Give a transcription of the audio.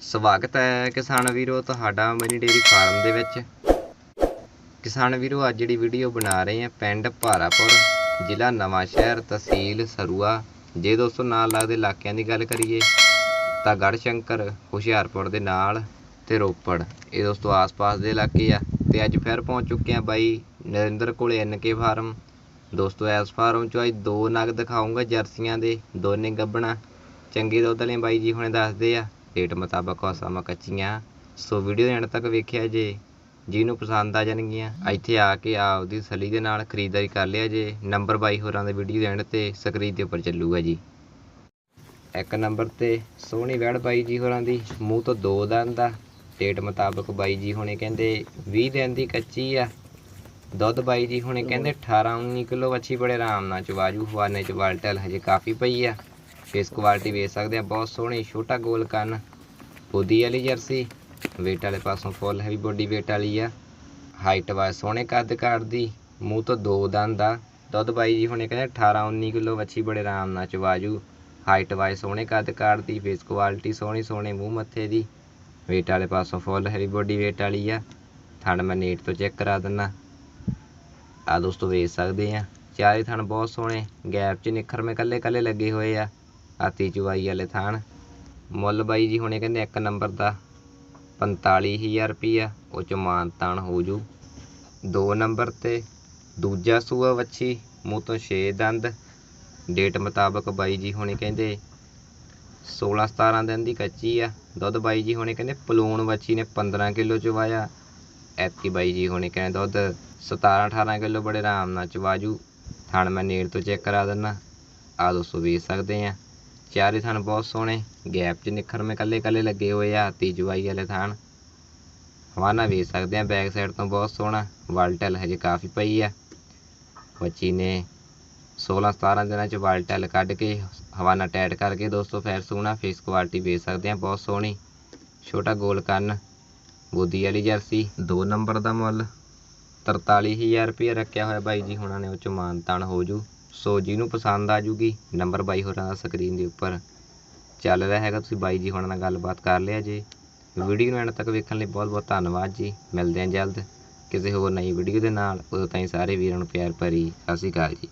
ਸਵਾਗਤ ਹੈ ਕਿਸਾਨ ਵੀਰੋ ਤੁਹਾਡਾ ਮਨੀ ਡੇਅਰੀ ਫਾਰਮ ਦੇ ਵਿੱਚ। ਕਿਸਾਨ ਵੀਰੋ, ਅੱਜ ਜਿਹੜੀ ਵੀਡੀਓ ਬਣਾ ਰਹੇ ਹਾਂ ਪਿੰਡ ਭਾਰਾਪੁਰ, ਜ਼ਿਲ੍ਹਾ ਨਵਾਂ ਸ਼ਹਿਰ, ਤਹਿਸੀਲ ਸਰੂਆ। ਜੇ ਦੋਸਤੋ ਨਾਲ ਲੱਗਦੇ ਇਲਾਕਿਆਂ ਦੀ ਗੱਲ ਕਰੀਏ, ਤਾਂ ਗੜਸ਼ੰਕਰ, ਹੁਸ਼ਿਆਰਪੁਰ ਦੇ ਨਾਲ ਤੇ ਰੋਪੜ। ਇਹ ਦੋਸਤੋ ਆਸ-ਪਾਸ ਦੇ ਇਲਾਕੇ ਆ ਤੇ ਅੱਜ ਫਿਰ ਪਹੁੰਚ ਚੁੱਕੇ ਆ ਬਾਈ ਨਰਿੰਦਰ ਕੋਲੇ ਐਨਕੇ ਫਾਰਮ। ਦੋਸਤੋ ਇਸ ਫਾਰਮ ਚੋਂ ਅੱਜ ਦੋ ਨਗ ਦਿਖਾਉਂਗਾ ਜਰਸੀਆਂ ਦੇ, ਦੋਨੇ ਗੱਬਣਾ। ਚੰਗੇ ਦੁੱਧ ਵਾਲੇ ਬਾਈ ਜੀ ਹੁਣੇ ਦੱਸਦੇ ਆ। ਰੇਟ ਮੁਤਾਬਕ ਹੌਸਾਮਾ ਕੱਚੀਆਂ। ਸੋ ਵੀਡੀਓ ਦੇ ਐਂਡ ਤੱਕ ਵੇਖਿਆ ਜੇ, ਜਿਹਨੂੰ ਪਸੰਦ ਆ ਜਾਣਗੀਆਂ, ਇੱਥੇ ਆ ਕੇ ਆਪਦੀ ਸਲੀ ਦੇ ਨਾਲ ਖਰੀਦਦਾਰੀ ਕਰ ਲਿਆ ਜੇ। ਨੰਬਰ ਬਾਈ ਹੋਰਾਂ ਦੇ ਵੀਡੀਓ ਦੇ ਐਂਡ ਤੇ ਸਕਰੀਨ ਦੇ ਉੱਪਰ ਚੱਲੂਗਾ ਜੀ। ਇੱਕ ਨੰਬਰ ਤੇ ਸੋਹਣੀ ਵੈੜ ਬਾਈ ਜੀ ਹੋਰਾਂ ਦੀ, ਮੂੰਹ ਤੋਂ ਦੋ ਦੰਦ ਦਾ ਡੇਟ ਮੁਤਾਬਕ ਬਾਈ ਜੀ ਹੁਣੇ ਕਹਿੰਦੇ 20 ਦਿਨ ਦੀ ਕੱਚੀ ਆ। ਦੁੱਧ ਬਾਈ ਜੀ ਹੁਣੇ ਕਹਿੰਦੇ 18 19 ਕਿਲੋ ਵੱਛੀ ਬੜੇ ਆਰਾਮ ਨਾਲ ਚਵਾਜੂ ਹਵਾਨੇ ਚ ਵਾਲਟਲ ਹਜੇ ਕਾਫੀ ਪਈ ਆ। ਫੇਸ ਕੁਆਲਿਟੀ ਵੇਚ ਸਕਦੇ ਆ। ਬਹੁਤ ਸੋਹਣੀ, ਛੋਟਾ ਗੋਲ ਕੰਨ। ਬੋਦੀ ਵਾਲੀ ਜਰਸੀ। weight ਵਾਲੇ ਪਾਸੋਂ ਫੁੱਲ ਹੈਵੀ ਬੋਡੀ weight ਵਾਲੀ ਆ। ਹਾਈਟ ਵਾ ਸੋਹਣੇ ਕੱਦ ਕਾਟਦੀ ਮੂੰਹ ਤੋਂ ਦੋ ਦੰਦ ਆ। ਦੁੱਧ ਬਾਈ ਜੀ ਹੁਣੇ ਕਹਿੰਦੇ 18 19 ਕਿਲੋ ਵੱਛੀ ਬੜੇ ਆਰਾਮ ਨਾਲ ਚਵਾਜੂ। ਹਾਈਟ ਵਾਈਜ਼ ਸੋਹਣੇ ਕੱਦ ਕਾਟਦੀ ਫੇਸ ਕੁਆਲਿਟੀ ਸੋਹਣੀ, ਸੋਹਣੇ ਮੂੰਹ ਮੱਥੇ ਦੀ। weight ਵਾਲੇ ਪਾਸੋਂ ਫੁੱਲ ਹੈਵੀ ਬੋਡੀ weight ਵਾਲੀ ਆ। ਥਣ ਮੈਂ ਨੇਟ ਤੋਂ ਚੈੱਕ ਕਰਾ ਦਿੰਨਾ। ਆ ਦੋਸਤੋ ਵੇਚ ਸਕਦੇ ਆ। ਚਾਰੇ ਥਣ ਬਹੁਤ ਸੋਹਣੇ। ਗੈਪ 'ਚ ਨਿਖਰ ਨਿਖਰਵੇਂ ਕੱਲੇ ਕੱਲੇ ਲੱਗੇ ਹੋਏ ਆ। ਆਤੀ ਚੁਵਾਈ ਵਾਲੇ ਥਾਣ। ਮੁੱਲ ਬਾਈ ਜੀ ਹੁਣੇ ਕਹਿੰਦੇ ਇੱਕ ਨੰਬਰ ਦਾ 45000 ਰੁਪਈਆ, ਉਹ ਚ ਮਾਨ ਤਾਣ ਹੋ ਜੂ। ਦੋ ਨੰਬਰ ਤੇ ਦੂਜਾ ਸੂਆ ਵੱਛੀ, ਮੂੰਹ ਤੋਂ 6 ਦੰਦ। ਡੇਟ ਮੁਤਾਬਕ ਬਾਈ ਜੀ ਹੁਣੇ ਕਹਿੰਦੇ 16 17 ਦਿਨ ਦੀ ਕੱਚੀ ਆ। ਦੁੱਧ ਬਾਈ ਜੀ ਹੁਣੇ ਕਹਿੰਦੇ ਪਲੂਣ ਵੱਛੀ ਨੇ 15 ਕਿਲੋ ਚਵਾਇਆ। ਐਤਕੀ ਬਾਈ ਜੀ ਹੁਣੇ ਕਹਿੰਦੇ ਦੁੱਧ 17 18 ਕਿਲੋ, ਬੜੇ ਆਰਾਮ ਨਾਲ ਚਵਾਜੂ ਥਣ ਮੈਂ ਨੇੜ ਤੋਂ ਚੈੱਕ ਕਰਾ ਦਿੰਨਾ। ਆ ਦੋਸਤੋ ਵੇਖ ਸਕਦੇ ਆ। ਚਾਰੇ ਥਣ ਬਹੁਤ ਸੋਹਣੇ। ਗੈਪ 'ਚ ਨਿਖਰ ਨਿਖਰਵੇਂ ਕੱਲੇ ਕੱਲੇ ਲੱਗੇ ਹੋਏ ਆ ਤੀ ਜਵਾਈ ਵਾਲੇ ਥਣ ਹਵਾਨਾ ਵੇਚ ਸਕਦੇ ਆ ਬੈਕ ਸਾਈਡ ਤੋਂ ਬਹੁਤ ਸੋਹਣਾ, ਵਾਲਟਲ ਹਜੇ ਕਾਫੀ ਪਈ ਆ। ਬੱਚੀ ਨੇ 16 17 ਦਿਨਾਂ 'ਚ ਵਾਲਟਲ ਕੱਢ ਕੇ ਹਵਾਨਾ ਟੈਟ ਕਰਕੇ ਦੋਸਤੋ ਫੈਰ ਸੋਹਣਾ ਫੇਸ ਕੁਆਲਿਟੀ ਵੇਚ ਸਕਦੇ ਆ, ਬਹੁਤ ਸੋਹਣੀ। ਛੋਟਾ ਗੋਲ ਕੰਨ ਬੋਦੀ ਵਾਲੀ ਜਰਸੀ, ਦੋ ਨੰਬਰ ਦਾ ਮੁੱਲ। 43000 ਰੁਪਏ ਰੱਖਿਆ ਹੋਇਆ ਬਾਈ ਜੀ, ਹੁਣਾਂ ਨੇ ਉਹ ਚ ਮਾਨ ਤਾਨ ਹੋ ਜੂ। ਸੋ ਜਿਹਨੂੰ ਪਸੰਦ ਆ ਜੂਗੀ ਨੰਬਰ ਬਾਈ ਹੋਰਾਂ ਦਾ ਸਕਰੀਨ ਦੇ ਉੱਪਰ। ਚੱਲ ਰਿਹਾ ਹੈਗਾ, ਤੁਸੀਂ ਬਾਈ ਜੀ ਹੋਰਾਂ ਨਾਲ ਗੱਲਬਾਤ ਕਰ ਲਿਆ ਜੀ। ਵੀਡੀਓ ਨੂੰ ਐਂਡ ਤੱਕ ਵੇਖਣ ਲਈ ਬਹੁਤ ਬਹੁਤ ਧੰਨਵਾਦ ਜੀ। ਮਿਲਦੇ ਹਾਂ ਜਲਦ। ਕਿਸੇ ਹੋਰ ਨਈ ਵੀਡੀਓ ਦੇ ਨਾਲ, ਉਦੋਂ ਤਾਈਂ ਸਾਰੇ ਵੀਰਾਂ ਨੂੰ ਪਿਆਰ ਭਰੀ ਸਤਿ ਸ਼੍ਰੀ ਅਕਾਲ ਜੀ।